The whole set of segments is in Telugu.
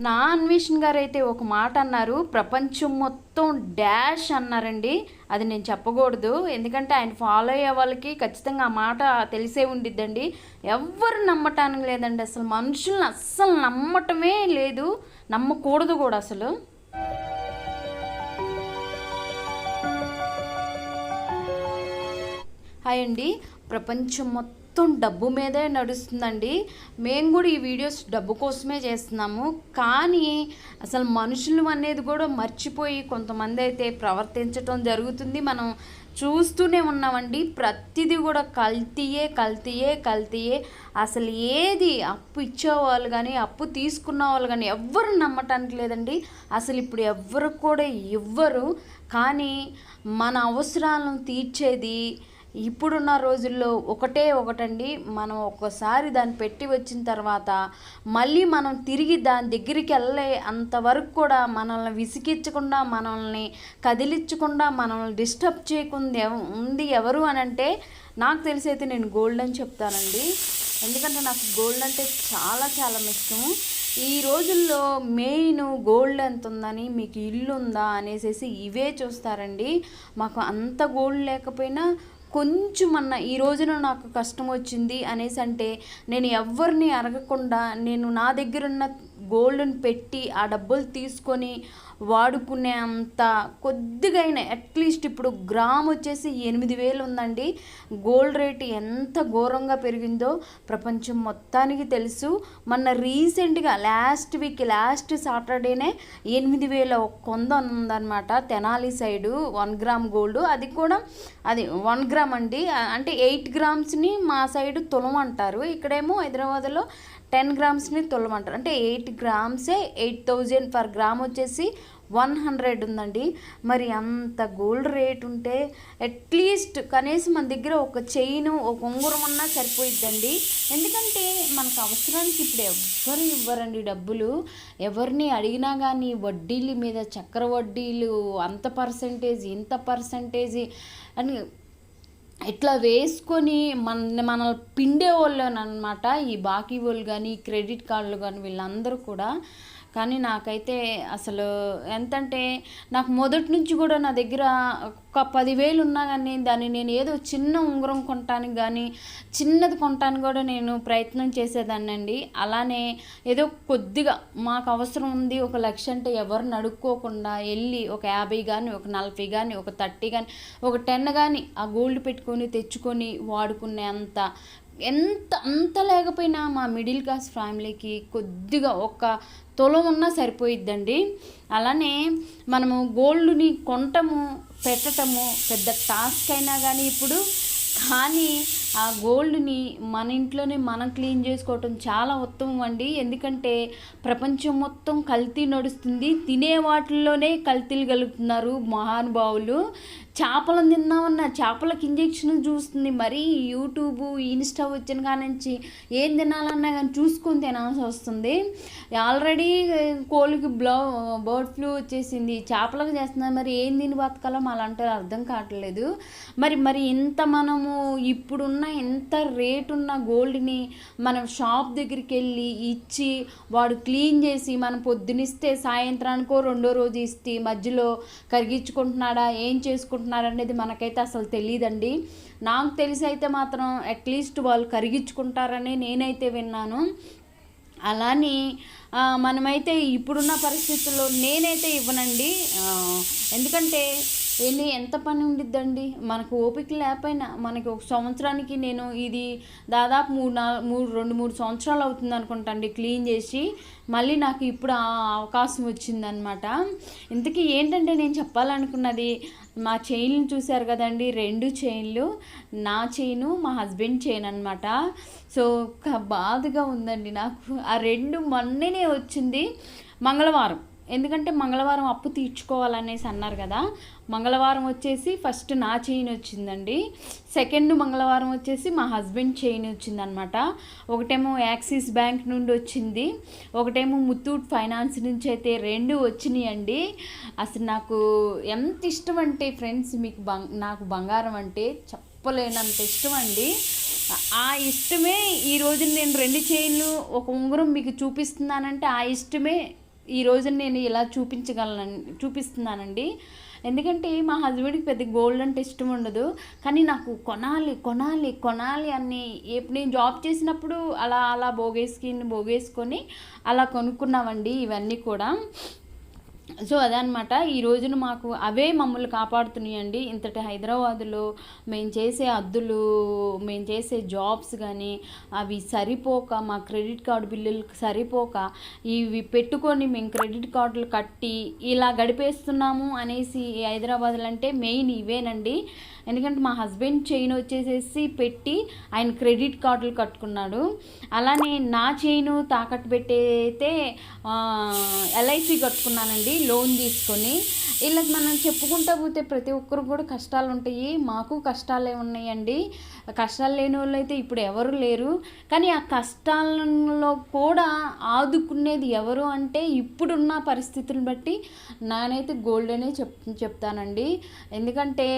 నా అన్వేషణ్ గారు అయితే ఒక మాట అన్నారు ప్రపంచం మొత్తం డాష్ అన్నారండి. అది నేను చెప్పకూడదు. ఎందుకంటే ఆయన ఫాలో అయ్యే వాళ్ళకి ఖచ్చితంగా ఆ మాట తెలిసే ఉండిద్దండి. ఎవ్వరు నమ్మటానికి లేదండి అసలు. మనుషుల్ని అస్సలు నమ్మటమే లేదు. నమ్మకూడదు కూడా అసలు. హాయ్ అండి. ప్రపంచం మొత్తం మొత్తం డబ్బు మీదే నడుస్తుందండి. మేము కూడా ఈ వీడియోస్ డబ్బు కోసమే చేస్తున్నాము. కానీ అసలు మనుషులు అనేది కూడా మర్చిపోయి కొంతమంది అయితే ప్రవర్తించటం జరుగుతుంది. మనం చూస్తూనే ఉన్నామండి. ప్రతిదీ కూడా కల్తీయే కల్తీయే కల్తీయే. అసలు ఏది అప్పు ఇచ్చేవాళ్ళు కానీ అప్పు తీసుకున్న వాళ్ళు కానీ ఎవ్వరు నమ్మటానికి లేదండి. అసలు ఇప్పుడు ఎవ్వరు కూడా ఇవ్వరు. కానీ మన అవసరాలను తీర్చేది ఇప్పుడున్న రోజుల్లో ఒకటే ఒకటండి. మనం ఒక్కసారి దాన్ని పెట్టి వచ్చిన తర్వాత మళ్ళీ మనం తిరిగి దాని దగ్గరికి వెళ్ళే అంతవరకు కూడా మనల్ని విసిగించకుండా మనల్ని కదిలించకుండా మనల్ని డిస్టర్బ్ చేయకుండా ఎవ- ఉంది ఎవరు అని అంటే నాకు తెలిసి అయితే నేను గోల్డ్ అని చెప్తానండి. ఎందుకంటే నాకు గోల్డ్ అంటే చాలా చాలా ఇష్టము ఈ రోజుల్లో మెయిన్ గోల్డ్ ఎంత ఉందని మీకు ఇల్లు ఉందా అనేసి ఇవే చూస్తారండి. మాకు అంత గోల్డ్ లేకపోయినా కొంచెం అన్న ఈ రోజున నాకు కష్టం వచ్చింది అనేసి అంటే నేను ఎవరిని అడగకుండా నేను నా దగ్గర ఉన్న గోల్డ్ని పెట్టి ఆ డబ్బులు తీసుకొని వాడుకునేంత కొద్దిగైనా అట్లీస్ట్ ఇప్పుడు గ్రామ్ వచ్చేసి ఎనిమిది వేలు ఉందండి. గోల్డ్ రేట్ ఎంత ఘోరంగా పెరిగిందో ప్రపంచం మొత్తానికి తెలుసు. మొన్న రీసెంట్గా లాస్ట్ వీక్ లాస్ట్ సాటర్డేనే ఎనిమిది వేల కొంద ఉందన్నమాట Tenali side one gram gold. అది కూడా అది వన్ గ్రామ్ అండి. అంటే ఎయిట్ గ్రామ్స్ని మా సైడు తులం అంటారు. ఇక్కడేమో హైదరాబాద్లో టెన్ గ్రామ్స్ని తులమంటారు. అంటే ఎయిట్ గ్రామ్సే ఎయిట్ థౌజండ్ పర్ గ్రామ్ వచ్చేసి వన్ హండ్రెడ్ ఉందండి. మరి అంత గోల్డ్ రేట్ ఉంటే అట్లీస్ట్ కనీసం మన దగ్గర ఒక చైన్ ఒక ఉంగరం ఉన్నా సరిపోయిద్దండి. ఎందుకంటే మనకు అవసరానికి ఇప్పుడు ఎవ్వరు ఇవ్వరండి డబ్బులు. ఎవరిని అడిగినా కానీ వడ్డీల మీద చక్ర వడ్డీలు అంత పర్సంటేజ్ ఇంత పర్సంటేజ్ అని ఇట్లా వేసుకొని మన మన పిండే వాళ్ళు అనమాట ఈ బాకీ వాళ్ళు కానీ క్రెడిట్ కార్డులు కానీ వీళ్ళందరూ కూడా కానీ నాకైతే అసలు ఎంతంటే నాకు మొదటి నుంచి కూడా నా దగ్గర ఒక పదివేలు ఉన్నా కానీ దాన్ని నేను ఏదో చిన్న ఉంగరం కొనటానికి కానీ చిన్నది కొనటానికి కూడా నేను ప్రయత్నం చేసేదాన్ని అండి అలానే ఏదో కొద్దిగా మాకు అవసరం ఉంది ఒక లక్ష అంటే ఎవరిని అడుక్కోకుండా వెళ్ళి ఒక యాభై కానీ ఒక నలభై కానీ ఒక థర్టీ కానీ ఒక టెన్ కానీ ఆ గోల్డ్ పెట్టుకొని తెచ్చుకొని వాడుకునే అంత ఎంత అంత లేకపోయినా మా మిడిల్ క్లాస్ ఫ్యామిలీకి కొద్దిగా ఒక తులం ఉన్నా సరిపోయిద్దండి. అలానే మనము గోల్డ్ని కొనటము పెట్టటము పెద్ద టాస్క్ అయినా కానీ ఇప్పుడు. కానీ ఆ గోల్డ్ని మన ఇంట్లోనే మనం క్లీన్ చేసుకోవటం చాలా ఉత్తమం అండి. ఎందుకంటే ప్రపంచం మొత్తం కల్తీ నడుస్తుంది. తినే వాటిల్లోనే కల్తీలు కలుగుతున్నారు మహానుభావులు. చేపలను తిన్నామన్నా చేపలకు ఇంజెక్షన్ చూస్తుంది. మరి యూట్యూబ్ ఇన్స్టా వచ్చిన కానించి ఏం తినాలన్నా కానీ చూసుకొని తినాల్సి వస్తుంది. ఆల్రెడీ కోళ్ళకి బ్లౌ బర్డ్ ఫ్లూ వచ్చేసింది. చేపలకు చేస్తున్నారు. మరి ఏం తిని బతకాలో అలాంటి అర్థం కావట్లేదు. మరి మరి ఇంత మనము ఇప్పుడున్న ఎంత రేట్ ఉన్న గోల్డ్ని మనం షాప్ దగ్గరికి వెళ్ళి ఇచ్చి వాడు క్లీన్ చేసి మనం పొద్దునిస్తే సాయంత్రానికో రెండో రోజు ఇస్తే మధ్యలో కరిగించుకుంటున్నాడా ఏం చేసుకుంటున్నాడు అనేది మనకైతే అసలు తెలియదండి నాకు తెలిసి అయితే మాత్రం అట్లీస్ట్ వాళ్ళు కరిగించుకుంటారని నేనైతే విన్నాను. అలానే మనమైతే ఇప్పుడున్న పరిస్థితుల్లో నేనైతే ఇవ్వనండి. ఎందుకంటే ఎన్ని ఎంత పని ఉండిద్దండి? మనకు ఓపిక లేకపోయినా మనకి ఒక సంవత్సరానికి నేను ఇది దాదాపు మూడు నాలుగు మూడు రెండు మూడు సంవత్సరాలు అవుతుంది అనుకుంటాండి క్లీన్ చేసి. మళ్ళీ నాకు ఇప్పుడు ఆ అవకాశం వచ్చిందనమాట. ఇంతకీ ఏంటంటే నేను చెప్పాలనుకున్నది మా చైన్లు చూశారు కదండి రెండు చైన్లు. నా చైను మా హస్బెండ్ చైన్ అనమాట. సో ఒక బాధగా ఉందండి నాకు. ఆ రెండు మొన్ననే వచ్చింది మంగళవారం. ఎందుకంటే మంగళవారం అప్పు తీర్చుకోవాలనేసి అన్నారు కదా. మంగళవారం వచ్చేసి ఫస్ట్ నా చైన్ వచ్చిందండి. సెకండ్ మంగళవారం వచ్చేసి మా హస్బెండ్ చైన్ వచ్చిందనమాట ఒకటేమో యాక్సిస్ బ్యాంక్ నుండి వచ్చింది. ఒకటేమో ముత్తూట్ ఫైనాన్స్ నుంచి అయితే రెండు వచ్చినాయండి. అసలు నాకు ఎంత ఇష్టం అంటే ఫ్రెండ్స్ మీకు బంగ్ నాకు బంగారం అంటే చెప్పలేనంత ఇష్టం అండి. ఆ ఇష్టమే ఈ రోజు నేను రెండు చైన్లు ఒక ఉంగరం మీకు చూపిస్తున్నానంటే ఆ ఇష్టమే ఈ రోజు నేను ఇలా చూపించగలను చూపిస్తున్నానండి. ఎందుకంటే మా హస్బెండ్కి పెద్ద గోల్డ్ అంటే ఇష్టం ఉండదు. కానీ నాకు కొనాలి కొనాలి కొనాలి అని ఎప్పుడు నేను జాబ్ చేసినప్పుడు అలా అలా బోగేసుకుని బోగేసుకొని అలా కొనుక్కున్నామండి ఇవన్నీ కూడా. సో అదనమాట. ఈ రోజున మాకు అవే మమ్మల్ని కాపాడుతున్నాయండి. ఇంతటి హైదరాబాదులో మేము చేసే అద్దులు మేము చేసే జాబ్స్ కానీ అవి సరిపోక మా క్రెడిట్ కార్డు బిల్లులు సరిపోక ఇవి పెట్టుకొని మేము క్రెడిట్ కార్డులు కట్టి ఇలా గడిపేస్తున్నాము అనేసి ఈ హైదరాబాద్లో అంటే మెయిన్ ఇవేనండి. ఎందుకంటే మా హస్బెండ్ చైన్ వచ్చేసేసి పెట్టి ఆయన క్రెడిట్ కార్డులు కట్టుకున్నాడు. అలానే నా చైను తాకట్టు పెట్టయితే ఎల్ఐసి కట్టుకున్నానండి. లోన్ తీసుకొని ఇలా మనం చెప్పుకుంటా పోతే ప్రతి ఒక్కరు కూడా కష్టాలు ఉంటాయి మాకు కష్టాలే ఉన్నాయండి. కష్టాలు లేని వాళ్ళు అయితే ఇప్పుడు ఎవరు లేరు. కానీ ఆ కష్టాలలో కూడా ఆదుకునేది ఎవరు అంటే ఇప్పుడున్న పరిస్థితులను బట్టి నానైతే గోల్డ్ అనే చెప్ చెప్తానండి. ఎందుకంటే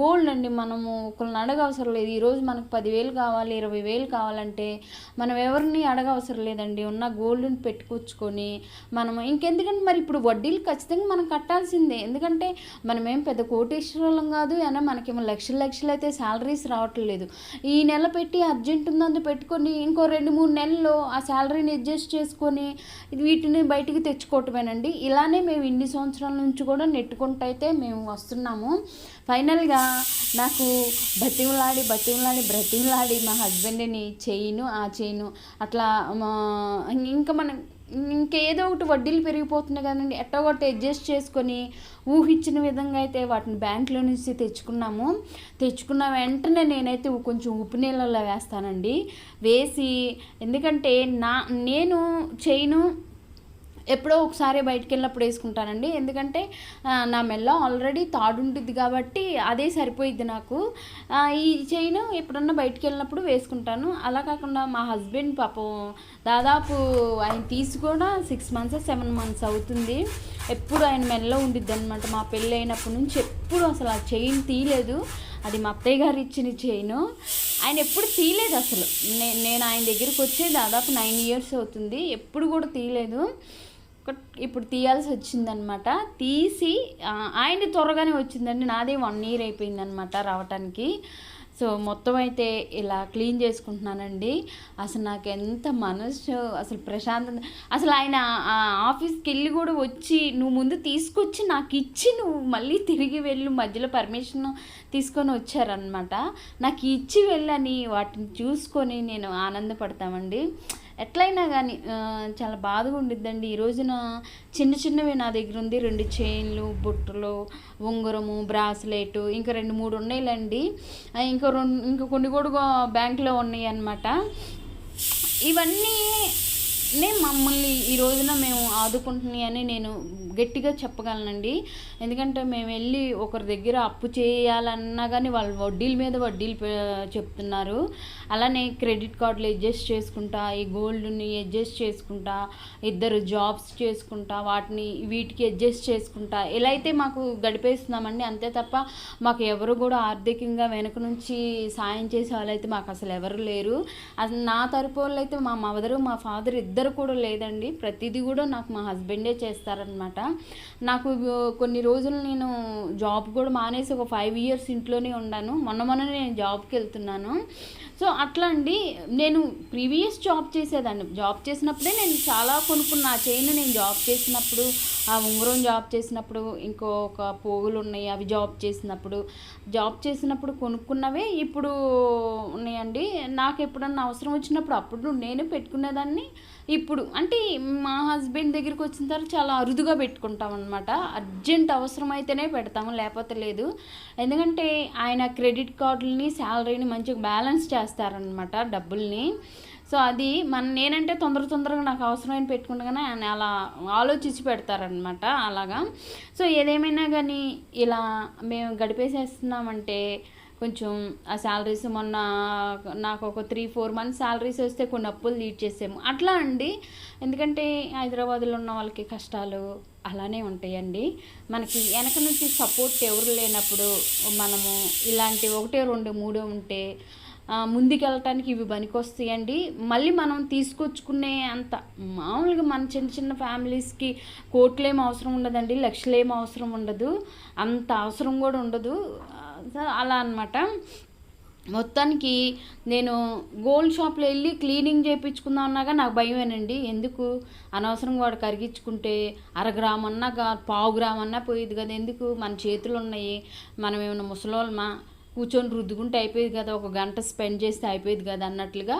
గోల్డ్ అండి మనము ఒకరిని అడగవసరం లేదు. ఈరోజు మనకు పదివేలు కావాలి ఇరవై వేలు కావాలంటే మనం ఎవరిని అడగవసరం లేదండి. ఉన్న గోల్డ్ని పెట్టుకొచ్చుకొని మనం ఇంకెందుకంటే మరి ఇప్పుడు వడ్డీలు ఖచ్చితంగా మనం కట్టాల్సిందే. ఎందుకంటే మనమేం పెద్ద కోటేశ్వరం కాదు. అయినా మనకేమో లక్షలు లక్షలు అయితే శాలరీస్ రావట్లేదు. ఈ నెల పెట్టి అర్జెంట్ ఉందని పెట్టుకొని ఇంకో రెండు మూడు నెలల్లో ఆ శాలరీని అడ్జస్ట్ చేసుకొని వీటిని బయటికి తెచ్చుకోవటమేనండి. ఇలానే మేము ఇన్ని సంవత్సరాల నుంచి కూడా నెట్టుకుంటైతే మేము వస్తున్నాము. ఫైనల్గా నాకు బతిమలాడి బతిమలాడి బ్రతిమలాడి మా హస్బెండ్ని చేయను ఆ చేయను అట్లా ఇంకా మనం ఇంకేదో ఒకటి వడ్డీలు పెరిగిపోతున్నాయి కదండి. ఎట్టో ఒకటి అడ్జస్ట్ చేసుకొని ఊహించిన విధంగా అయితే వాటిని బ్యాంకులో నుంచి తెచ్చుకున్నాము. తెచ్చుకున్న వెంటనే నేనైతే కొంచెం ఉప్పు నీళ్ళలో వేస్తానండి. వేసి ఎందుకంటే నా నేను చేయను ఎప్పుడో ఒకసారి బయటికి వెళ్ళినప్పుడు వేసుకుంటానండి. ఎందుకంటే నా మెల్ల ఆల్రెడీ తాడు ఉంటుంది కాబట్టి అదే సరిపోయిద్ది నాకు. ఈ చైన్ ఎప్పుడన్నా బయటికి వెళ్ళినప్పుడు వేసుకుంటాను. అలా కాకుండా మా హస్బెండ్ పాపం దాదాపు ఆయన తీసి కూడా సిక్స్ మంత్స్ సెవెన్ మంత్స్ అవుతుంది. ఎప్పుడు ఆయన మెల్ల ఉండిద్ది అనమాట మా పెళ్ళి అయినప్పటి నుంచి ఎప్పుడు అసలు ఆ చైన్ తీయలేదు. అది మా అత్తయ్య గారు ఇచ్చిన చైన్. ఆయన ఎప్పుడు తీయలేదు అసలు. నే నేను ఆయన దగ్గరికి వచ్చే దాదాపు నైన్ ఇయర్స్ అవుతుంది. ఎప్పుడు కూడా తీయలేదు. ఇప్పుడు తీయాల్సి వచ్చిందనమాట తీసి ఆయనది త్వరగానే వచ్చిందండి. నాదే వన్ ఇయర్ అయిపోయిందనమాట రావటానికి. సో మొత్తం అయితే ఇలా క్లీన్ చేసుకుంటున్నానండి. అసలు నాకు ఎంత మనసు అసలు ప్రశాంతంగా అసలు ఆయన ఆ ఆఫీస్కి వెళ్ళి కూడా వచ్చి నువ్వు ముందు తీసుకొచ్చి నాకు ఇచ్చి నువ్వు మళ్ళీ తిరిగి వెళ్ళు. మధ్యలో పర్మిషన్ తీసుకొని వచ్చారనమాట. నాకు ఇచ్చి వెళ్ళని వాటిని చూసుకొని నేను ఆనందపడతామండి. ఎట్లయినా కానీ చాలా బాధగా ఉండిద్దండి. ఈ రోజున చిన్న చిన్నవి నా దగ్గర ఉంది. రెండు చైన్లు బుట్టలు ఉంగరము బ్రాస్లెట్ ఇంకా రెండు మూడు ఉన్నాయిలండి. ఇంకా రెండు ఇంకా కొన్ని కూడా బ్యాంకులో ఉన్నాయి అన్నమాట ఇవన్నీ నే మమ్మల్ని ఈ రోజున మేము ఆదుకుంటున్నాయని నేను గట్టిగా చెప్పగలనండి. ఎందుకంటే మేము వెళ్ళి ఒకరి దగ్గర అప్పు చేయాలన్నా కానీ వాళ్ళు వడ్డీల మీద వడ్డీలు చెప్తున్నారు. అలానే క్రెడిట్ కార్డులు అడ్జస్ట్ చేసుకుంటా ఈ గోల్డ్ని అడ్జస్ట్ చేసుకుంటా ఇద్దరు జాబ్స్ చేసుకుంటా వాటిని వీటికి అడ్జస్ట్ చేసుకుంటా. ఇలా అయితే మాకు గడిపేస్తున్నామండి. అంతే తప్ప మాకు ఎవరు కూడా ఆర్థికంగా వెనక నుంచి సాయం చేసే వాళ్ళైతే మాకు అసలు ఎవరు లేరు. అసలు నా తరపు వాళ్ళు అయితే మా మదరు మా ఫాదర్ ఇద్దరు ఇద్దరు కూడా లేదండి. ప్రతిదీ కూడా నాకు మా హస్బెండే చేస్తారనమాట నాకు కొన్ని రోజులు నేను జాబ్ కూడా మానేసి ఒక ఫైవ్ ఇయర్స్ ఇంట్లోనే ఉన్నాను మొన్న మొన్న నేను జాబ్కి వెళ్తున్నాను. సో అట్లా అండి. నేను ప్రీవియస్ జాబ్ చేసేదాన్ని. జాబ్ చేసినప్పుడే నేను చాలా కొనుక్కున్న. ఆ చైన్ నేను జాబ్ చేసినప్పుడు ఆ ఉంగరం జాబ్ చేసినప్పుడు ఇంకో ఒక పోగులు ఉన్నాయి అవి జాబ్ చేసినప్పుడు. జాబ్ చేసినప్పుడు కొనుక్కున్నవే ఇప్పుడు ఉన్నాయండి. నాకు ఎప్పుడన్నా అవసరం వచ్చినప్పుడు అప్పుడు నేను పెట్టుకునేదాన్ని. ఇప్పుడు అంటే మా హస్బెండ్ దగ్గరికి వచ్చిన తర్వాత చాలా అరుదుగా పెట్టుకుంటాం అనమాట అర్జెంట్ అవసరమైతేనే పెడతాము లేకపోతే లేదు. ఎందుకంటే ఆయన క్రెడిట్ కార్డులని శాలరీని మంచిగా బ్యాలెన్స్ చేస్తారనమాట డబ్బుల్ని. సో అది మన నేనంటే తొందర తొందరగా నాకు అవసరమైన పెట్టుకుంటాగానే ఆయన అలా ఆలోచించి పెడతారనమాట అలాగా. సో ఏదేమైనా కానీ ఇలా మేము గడిపేసేస్తున్నామంటే కొంచెం ఆ శాలరీస్ మొన్న నాకు ఒక త్రీ ఫోర్ మంత్స్ శాలరీస్ వస్తే కొన్ని అప్పులు లీడ్ చేసాము. అట్లా అండి. ఎందుకంటే హైదరాబాద్లో ఉన్న వాళ్ళకి కష్టాలు అలానే ఉంటాయండి. మనకి వెనక నుంచి సపోర్ట్ ఎవరు లేనప్పుడు మనము ఇలాంటి ఒకటే రెండు మూడు ఉంటే ముందుకెళ్ళటానికి ఇవి పనికొస్తాయండి. మళ్ళీ మనం తీసుకొచ్చుకునే అంత మామూలుగా మన చిన్న చిన్న ఫ్యామిలీస్కి కోట్లేం అవసరం ఉండదండి లక్షలేం అవసరం ఉండదు. అంత అవసరం కూడా ఉండదు. సో అలా అనమాట మొత్తానికి నేను గోల్డ్ షాప్లో వెళ్ళి క్లీనింగ్ చేయించుకుందాం అన్నాగా నాకు భయమేనండి. ఎందుకు? అనవసరంగా వాడు కరిగించుకుంటే అర గ్రామ్ అన్నా పావు గ్రామ్ అన్నా పోయేది కదా. ఎందుకు? మన చేతులు ఉన్నాయి మనం ఏమైనా ముసలోళ్ళమా? కూర్చొని రుద్దుకుంటే అయిపోయేది కదా ఒక గంట స్పెండ్ చేస్తే అయిపోయేది కదా అన్నట్లుగా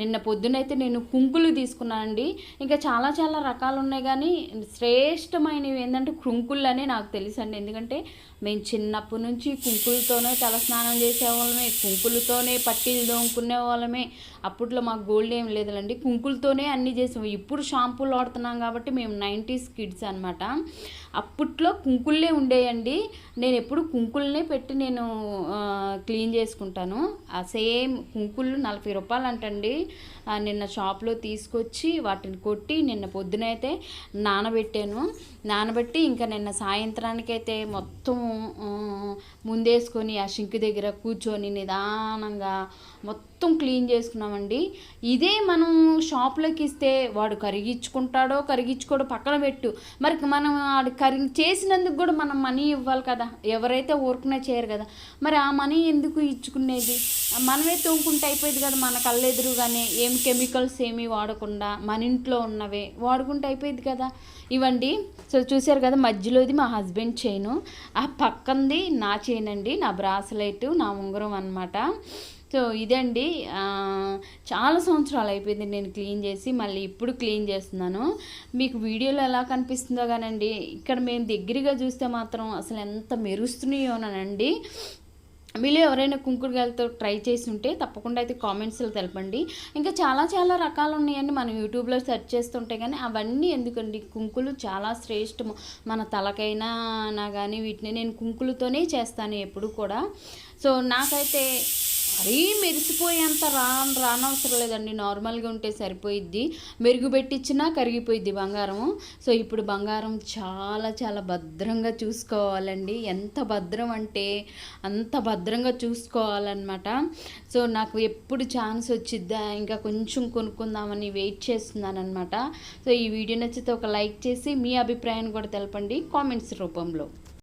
నిన్న పొద్దునైతే నేను కుంకులు తీసుకున్నానండి. ఇంకా చాలా చాలా రకాలు ఉన్నాయి కానీ శ్రేష్టమైనవి ఏంటంటే కుంకులు నాకు నాకు తెలుసండి. ఎందుకంటే మేము చిన్నప్పటి నుంచి కుంకులతోనే తలస్నానం చేసేవాళ్ళమే కుంకులతోనే పట్టీలు దోముకునే వాళ్ళమే. అప్పట్లో మాకు గోల్డ్ ఏం లేదులండి. కుంకులతోనే అన్నీ చేసాము ఇప్పుడు షాంపూలు వాడుతున్నాం కాబట్టి మేము నైంటీస్ కిడ్స్ అనమాట అప్పట్లో కుంకుళ్ళే ఉండేయండి. నేను ఎప్పుడు కుంకుల్నే పెట్టి నేను క్లీన్ చేసుకుంటాను. ఆ సేమ్ కుంకుళ్ళు నలభై రూపాయలు అంటండి నిన్న షాప్లో తీసుకొచ్చి వాటిని కొట్టి నిన్న పొద్దునైతే నానబెట్టాను. నానబెట్టి ఇంకా నిన్న సాయంత్రానికైతే మొత్తం ముందేసుకొని ఆ షింక్ దగ్గర కూర్చొని నిదానంగా మొత్తం క్లీన్ చేసుకున్నామండి. ఇదే మనం షాప్లోకి ఇస్తే వాడు కరిగించుకుంటాడో కరిగించుకోడో పక్కన పెట్టు. మరి మనం వాడు కరిగి చేసినందుకు కూడా మనం మనీ ఇవ్వాలి కదా. ఎవరైతే ఊరుకునే చేయరు కదా. మరి ఆ మనీ ఎందుకు ఇచ్చుకునేది? మనమే తోముకుంటే అయిపోయేది కదా మన కళ్ళెదురుగానే. ఏం కెమికల్స్ ఏమీ వాడకుండా మన ఇంట్లో ఉన్నవే వాడుకుంటే అయిపోయింది కదా. ఇవ్వండి. సో చూశారు కదా మధ్యలోది మా హస్బెండ్ చైను. ఆ పక్కంది నా చైన్ అండి నా బ్రాస్లెట్ నా ఉంగరం అనమాట సో ఇదండి. చాలా సంవత్సరాలు అయిపోయింది నేను క్లీన్ చేసి మళ్ళీ ఇప్పుడు క్లీన్ చేస్తున్నాను. మీకు వీడియోలో ఎలా కనిపిస్తుందో కానండి ఇక్కడ మేము దగ్గరగా చూస్తే మాత్రం అసలు ఎంత మెరుస్తున్నాయోనండి. మీరు ఎవరైనా కుంకుడుగాయలతో ట్రై చేసి ఉంటే తప్పకుండా అయితే కామెంట్స్లో తెలపండి. ఇంకా చాలా చాలా రకాలు ఉన్నాయండి. మనం యూట్యూబ్లో సెర్చ్ చేస్తుంటే కానీ అవన్నీ ఎందుకండి? కుంకులు చాలా శ్రేష్టము. మన తలకైనా నా కానీ వీటిని నేను కుంకులతోనే చేస్తాను ఎప్పుడు కూడా. సో నాకైతే మరీ మెరిసిపోయేంత రా రానవసరం లేదండి. నార్మల్గా ఉంటే సరిపోయిద్ది. మెరుగుపెట్టించినా కరిగిపోయిద్ది బంగారం సో ఇప్పుడు బంగారం చాలా చాలా భద్రంగా చూసుకోవాలండి. ఎంత భద్రం అంటే అంత భద్రంగా చూసుకోవాలన్నమాట. సో నాకు ఎప్పుడు ఛాన్స్ వచ్చిద్దా? ఇంకా కొంచెం కొనుక్కుందామని వెయిట్ చేస్తున్నాను అనమాట సో ఈ వీడియో నచ్చితే ఒక లైక్ చేసి మీ అభిప్రాయాన్ని కూడా తెలపండి కామెంట్స్ రూపంలో.